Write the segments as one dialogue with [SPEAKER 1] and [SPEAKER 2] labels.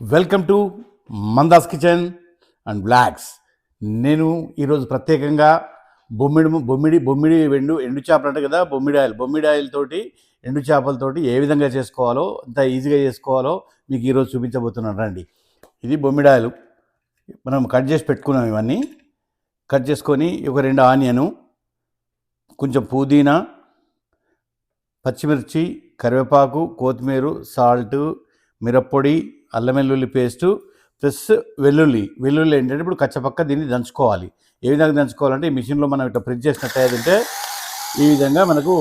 [SPEAKER 1] Welcome to Manda's kitchen and vlogs నేను ఈరోజు ప్రత్యేకంగా బొమ్మిడి బొమ్మిడి బొమ్మిడి ఎండు ఎండు చేపలు అంటే కదా బొమ్మిడి ఆయిల్ బొమ్మిడి ఆయిల్ తోటి ఎండు చేపలతోటి ఏ విధంగా చేసుకోవాలో ఎంత ఈజీగా చేసుకోవాలో మీకు ఈరోజు చూపించబోతున్నాను. రండి. ఇది బొమ్మిడి ఆయిల్. మనం కట్ చేసి పెట్టుకున్నాం ఇవన్నీ. కట్ చేసుకొని ఒక రెండు ఆనియను కొంచెం పుదీనా పచ్చిమిర్చి కరివేపాకు కొత్తిమీర సాల్ట్ మిరప్పొడి అల్లం వెల్లుల్లి పేస్టు ప్లస్ వెల్లుల్లి. వెల్లుల్లి ఏంటంటే ఇప్పుడు కచ్చపక్క దీన్ని దంచుకోవాలి. ఏ విధంగా దంచుకోవాలంటే ఈ మిషన్లో మనం ఇట్లా ప్రెస్ చేసినట్టు అయ్యేదంటే ఈ విధంగా మనకు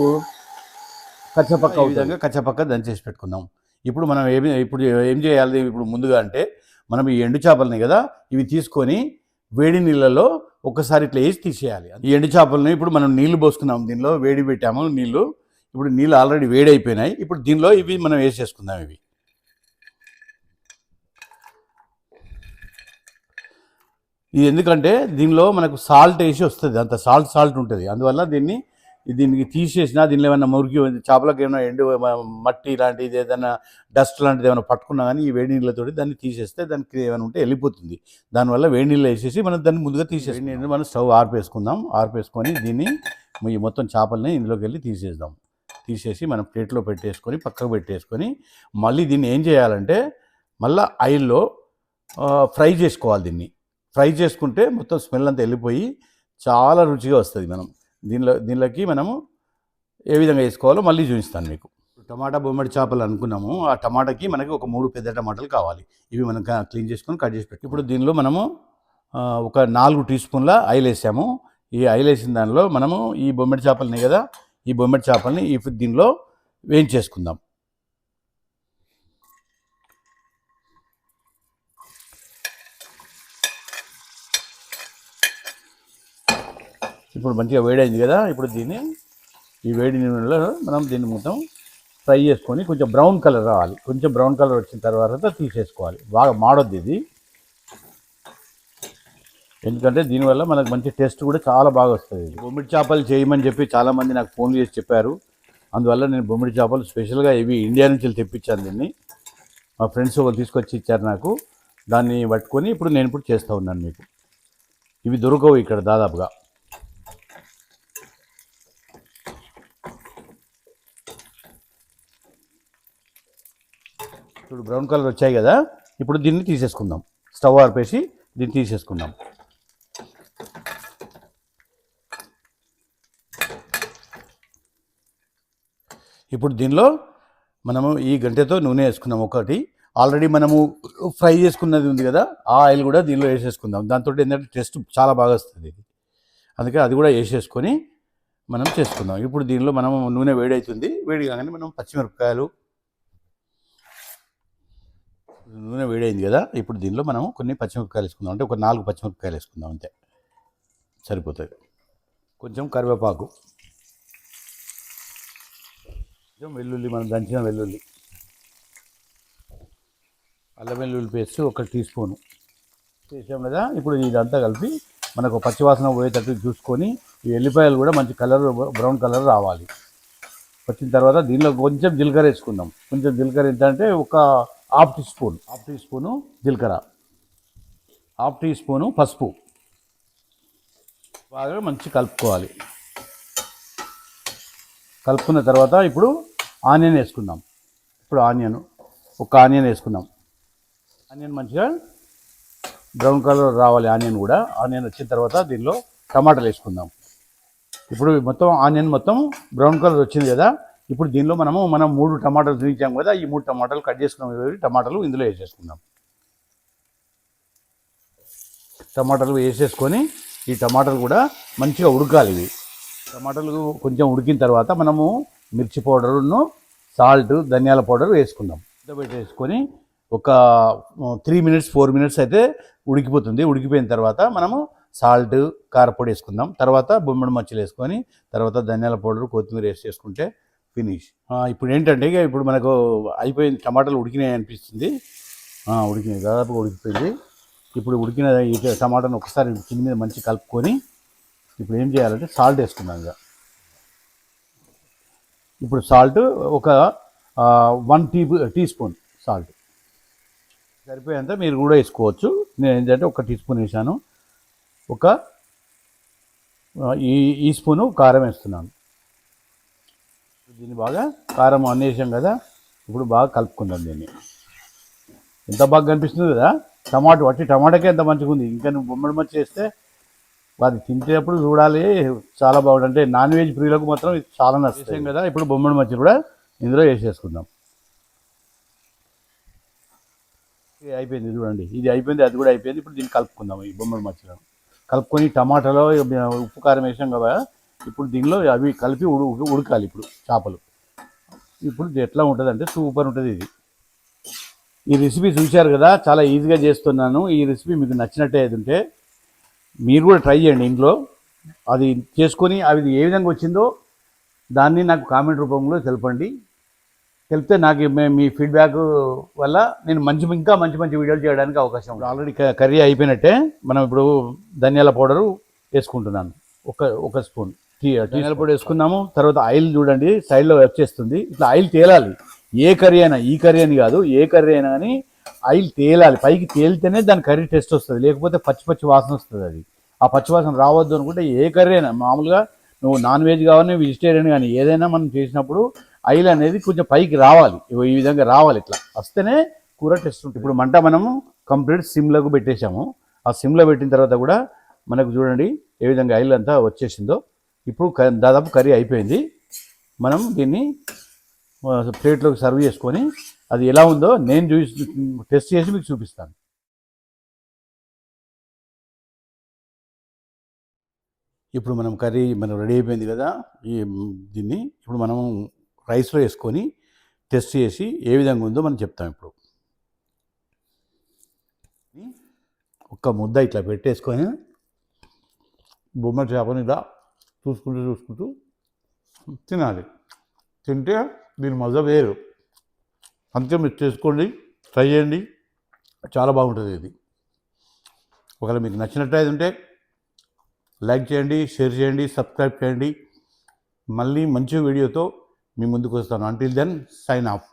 [SPEAKER 1] కచ్చపక్క ఈ విధంగా కచ్చపక్క దంచేసి పెట్టుకుందాం. ఇప్పుడు మనం ఏమి ఇప్పుడు ఏం చేయాలి ఇప్పుడు ముందుగా అంటే మనం ఈ ఎండు చేపలని కదా ఇవి తీసుకొని వేడి నీళ్ళలో ఒకసారి ఇట్లా వేసి తీసేయాలి. ఈ ఎండు చేపలని ఇప్పుడు మనం నీళ్ళు పోసుకున్నాం దీనిలో వేడి పెట్టాము నీళ్ళు. ఇప్పుడు నీళ్ళు ఆల్రెడీ వేడి అయిపోయినాయి ఇప్పుడు దీనిలో ఇవి మనం వేసేసుకుందాం ఇవి. ఇది ఎందుకంటే దీనిలో మనకు సాల్ట్ వేసి వస్తుంది అంత సాల్ట్ సాల్ట్ ఉంటుంది. అందువల్ల దీన్ని దీనికి తీసేసినా దీనిలో ఏమైనా మురికి చేపలకు ఏమైనా ఎండు మట్టి లాంటిది ఏదైనా డస్ట్ లాంటిది ఏమైనా పట్టుకున్నా కానీ ఈ వేడి నీళ్ళతోటి దాన్ని తీసేస్తే దానికి ఏమైనా ఉంటే వెళ్ళిపోతుంది. దానివల్ల వేడి నీళ్ళు వేసేసి మనం దాన్ని ముందుగా తీసేసి నీళ్ళు మనం స్టవ్ ఆర్పేసుకుందాం. ఆర్పేసుకొని దీన్ని ఈ మొత్తం చేపల్ని ఇందులోకి వెళ్ళి తీసేద్దాం. తీసేసి మనం ప్లేట్లో పెట్టేసుకొని పక్కకు పెట్టేసుకొని మళ్ళీ దీన్ని ఏం చేయాలంటే మళ్ళీ ఆయిల్లో ఫ్రై చేసుకోవాలి దీన్ని. ఫ్రై చేసుకుంటే మొత్తం స్మెల్ అంతా వెళ్ళిపోయి చాలా రుచిగా వస్తుంది మనం. దీనిలో దీనిలోకి మనము ఏ విధంగా వేసుకోవాలో మళ్ళీ చూపిస్తాను మీకు. టమాటా బొమ్మడి చేపలు అనుకున్నాము. ఆ టమాటాకి మనకి ఒక మూడు పెద్ద టమాటాలు కావాలి. ఇవి మనం క్లీన్ చేసుకొని కట్ చేసి పెట్టి ఇప్పుడు దీనిలో మనము ఒక నాలుగు టీ స్పూన్ల ఆయిల్ వేసాము. ఈ ఆయిల్ వేసిన దానిలో మనము ఈ బొమ్మడి చేపలని కదా ఈ బొమ్మడి చేపల్ని ఈ దీనిలో వేయించేసుకుందాం. ఇప్పుడు మంచిగా వేడైంది కదా ఇప్పుడు దీన్ని ఈ వేడి నూనెలో మనం దీన్ని మొత్తం ఫ్రై చేసుకొని కొంచెం బ్రౌన్ కలర్ రావాలి. కొంచెం బ్రౌన్ కలర్ వచ్చిన తర్వాత తీసేసుకోవాలి. బాగా మాడొద్దు ఇది. ఎందుకంటే దీనివల్ల మనకు మంచి టేస్ట్ కూడా చాలా బాగా వస్తుంది బొమ్మిడి చేపలు చేయమని చెప్పి చాలామంది నాకు ఫోన్ చేసి చెప్పారు. అందువల్ల నేను బొమ్మిడి చేపలు స్పెషల్గా ఇవి ఇండియా నుంచి తెప్పించాను దీన్ని. మా ఫ్రెండ్స్ ఒకరు తీసుకొచ్చి ఇచ్చారు నాకు. దాన్ని పట్టుకొని ఇప్పుడు నేను ఇప్పుడు చేస్తూ ఉన్నాను మీకు. ఇవి దొరకవు ఇక్కడ దాదాపుగా. ఇప్పుడు బ్రౌన్ కలర్ వచ్చాయి కదా ఇప్పుడు దీన్ని తీసేసుకుందాం. స్టవ్ ఆర్పేసి దీన్ని తీసేసుకుందాం. ఇప్పుడు దీనిలో మనము ఈ గంటెతో నూనె వేసుకున్నాం ఒకటి. ఆల్రెడీ మనము ఫ్రై చేసుకున్నది ఉంది కదా ఆ ఆయిల్ కూడా దీనిలో వేసేసుకుందాం. దాంతో ఏంటంటే టేస్ట్ చాలా బాగా వస్తుంది అందుకే అది కూడా వేసేసుకొని మనం చేసుకుందాం. ఇప్పుడు దీనిలో మనం నూనె వేడవుతుంది వేడి కాగానే మనం పచ్చిమిరపకాయలు నూనె వేడైంది కదా ఇప్పుడు దీనిలో మనం కొన్ని పచ్చిమిరపకాయలు వేసుకుందాం. అంటే ఒక నాలుగు పచ్చిమిరపకాయలు వేసుకుందాం అంతే. సరిపోతుంది. కొంచెం కరివేపాకు. కొంచెం వెల్లుల్లి మనం దంచిన వెల్లుల్లి. అల్లం వెల్లుల్లి పేస్ట్ ఒక టీ స్పూను చేసాం కదా ఇప్పుడు ఇదంతా కలిపి మనకు పచ్చివాసన పోయేటట్టు చూసుకొని ఈ ఎల్లిపాయలు కూడా మంచి కలర్ బ్రౌన్ కలర్ రావాలి. వచ్చిన తర్వాత దీనిలో కొంచెం జీలకర్ర వేసుకుందాం. కొంచెం జీలకర్ర ఎంత అంటే ఒక half teaspoon half teaspoon జీలకర్ర హాఫ్ టీ స్పూను పసుపు. బాగా మంచి కలుపుకోవాలి. కలుపుకున్న తర్వాత ఇప్పుడు ఆనియన్ వేసుకుందాం. ఇప్పుడు ఆనియన్ ఒక ఆనియన్ వేసుకుందాం. ఆనియన్ మంచిగా బ్రౌన్ కలర్ రావాలి ఆనియన్ కూడా. ఆనియన్ వచ్చిన తర్వాత దీనిలో టమాటాలు వేసుకుందాం. ఇప్పుడు మొత్తం ఆనియన్ మొత్తం బ్రౌన్ కలర్ వచ్చింది కదా? ఇప్పుడు దీనిలో మనము మనం మూడు టమాటాలు చూపించాం కదా ఈ మూడు టమాటాలు కట్ చేసుకున్నాం. టమాటాలు ఇందులో వేసేసుకుందాం. టమాటాలు వేసేసుకొని ఈ టమాటాలు కూడా మంచిగా ఉడకాలి ఇవి. టమాటాలు కొంచెం ఉడికిన తర్వాత మనము మిర్చి పౌడర్ను సాల్ట్ ధనియాల పౌడర్ వేసుకుందాం. పెట్టేసుకొని ఒక త్రీ మినిట్స్ ఫోర్ మినిట్స్ అయితే ఉడికిపోతుంది. ఉడికిపోయిన తర్వాత మనము సాల్ట్ కారపొడి వేసుకుందాం. తర్వాత బొమ్మిడి మచ్చలు వేసుకొని తర్వాత ధనియాల పౌడర్ కొత్తిమీర వేసి చేసుకుంటే ఫినిష్. ఇప్పుడు ఏంటంటే ఇక ఇప్పుడు మనకు అయిపోయింది టమాటాలు ఉడికినాయి అనిపిస్తుంది. ఉడికినాయి దాదాపుగా ఉడికిపోయింది. ఇప్పుడు ఉడికిన ఈ టమాటాను ఒకసారి కింద మీద మంచి కలుపుకొని ఇప్పుడు ఏం చేయాలంటే సాల్ట్ వేసుకున్నాం ఇక. ఇప్పుడు సాల్ట్ ఒక one tea teaspoon salt. సరిపోయేంత మీరు కూడా వేసుకోవచ్చు. నేను ఏంటంటే ఒక టీ స్పూన్ వేసాను ఒక ఈ ఈ స్పూను కారం వేస్తున్నాను. దీన్ని బాగా కారం అన్నేసాం కదా ఇప్పుడు బాగా కలుపుకుందాం దీన్ని. ఎంత బాగా కనిపిస్తుంది కదా టమాటో వట్టి టమాటాకే ఎంత మంచిగా ఉంది. ఇంకా నువ్వు బొమ్మడి మచ్చి చేస్తే అది తింటేటప్పుడు చూడాలి చాలా బాగుంటుంది. అంటే నాన్ వెజ్ ప్రియులకు మాత్రం ఇది చాలా నచ్చేసాం కదా ఇప్పుడు బొమ్మడి మచ్చి కూడా ఇందులో వేసేసుకుందాం. అయిపోయింది చూడండి. ఇది అయిపోయింది అది కూడా అయిపోయింది. ఇప్పుడు దీన్ని కలుపుకుందాం ఈ బొమ్మడి మచ్చలో కలుపుకొని టమాటాలో ఉప్పు కారం వేసాం కదా ఇప్పుడు దీనిలో అవి కలిపి ఉడకాలి ఇప్పుడు చేపలు. ఇప్పుడు ఎట్లా ఉంటుంది అంటే సూపర్ ఉంటుంది ఇది. ఈ రెసిపీ చూశారు కదా చాలా ఈజీగా చేస్తున్నాను. ఈ రెసిపీ మీకు నచ్చినట్టే ఉంటే మీరు కూడా ట్రై చేయండి ఇంట్లో. అది చేసుకొని అది ఏ విధంగా వచ్చిందో దాన్ని నాకు కామెంట్ రూపంలో తెలపండి. తెలిపితే నాకు మీ ఫీడ్బ్యాక్ వల్ల నేను మంచి ఇంకా మంచి మంచి వీడియోలు చేయడానికి అవకాశం ఉంది. ఆల్రెడీ కర్రీ అయిపోయినట్టే మనం ఇప్పుడు ధనియాల పౌడరు వేసుకుంటున్నాను. ఒక ఒక స్పూన్. ధనియాల పౌడర్ వేసుకున్నాము. తర్వాత ఆయిల్ చూడండి సైడ్లో వచ్చేస్తుంది ఇట్లా ఆయిల్ తేలాలి. ఏ కర్రీ అయినా ఈ కర్రీ అని కాదు ఏ కర్రీ అయినా కానీ ఆయిల్ తేలాలి. పైకి తేలితేనే దాని కర్రీ టేస్ట్ వస్తుంది. లేకపోతే పచ్చి పచ్చి వాసన వస్తుంది అది. ఆ పచ్చి వాసన రావద్దు అనుకుంటే ఏ కర్రీ అయినా మామూలుగా నువ్వు నాన్ వెజ్ కావాలి వెజిటేరియన్ కానీ ఏదైనా మనం చేసినప్పుడు ఆయిల్ అనేది కొంచెం పైకి రావాలి. ఈ విధంగా రావాలి ఇట్లా. వస్తేనే కూర టేస్ట్ ఉంటుంది. ఇప్పుడు మంట మనము కంప్లీట్ సిమ్లోకి పెట్టేశాము. ఆ సిమ్లో పెట్టిన తర్వాత కూడా మనకు చూడండి ఏ విధంగా ఆయిల్ అంతా వచ్చేసిందో. ఇప్పుడు దాదాపు కర్రీ అయిపోయింది. మనం దీన్ని ప్లేట్లోకి సర్వ్ చేసుకొని అది ఎలా ఉందో నేను చూసి టెస్ట్ చేసి మీకు చూపిస్తాను. ఇప్పుడు మనం కర్రీ మనం రెడీ అయిపోయింది కదా ఈ దీన్ని ఇప్పుడు మనం రైస్లో వేసుకొని టెస్ట్ చేసి ఏ విధంగా ఉందో మనం చెప్తాం ఇప్పుడు. ఒక్క ముద్ద ఇట్లా పెట్టేసుకొని బొమ్మ చేపని ఇలా చూసుకుంటూ చూసుకుంటూ తినాలి. తింటే దీని మజా వేరు. అంతే మీరు చేసుకోండి ట్రై చేయండి. చాలా బాగుంటుంది ఇది. ఒకవేళ మీకు నచ్చినట్టయితే ఉంటే లైక్ చేయండి షేర్ చేయండి సబ్స్క్రైబ్ చేయండి. మళ్ళీ మంచి వీడియోతో మీ ముందుకు వస్తాను. Until then sign of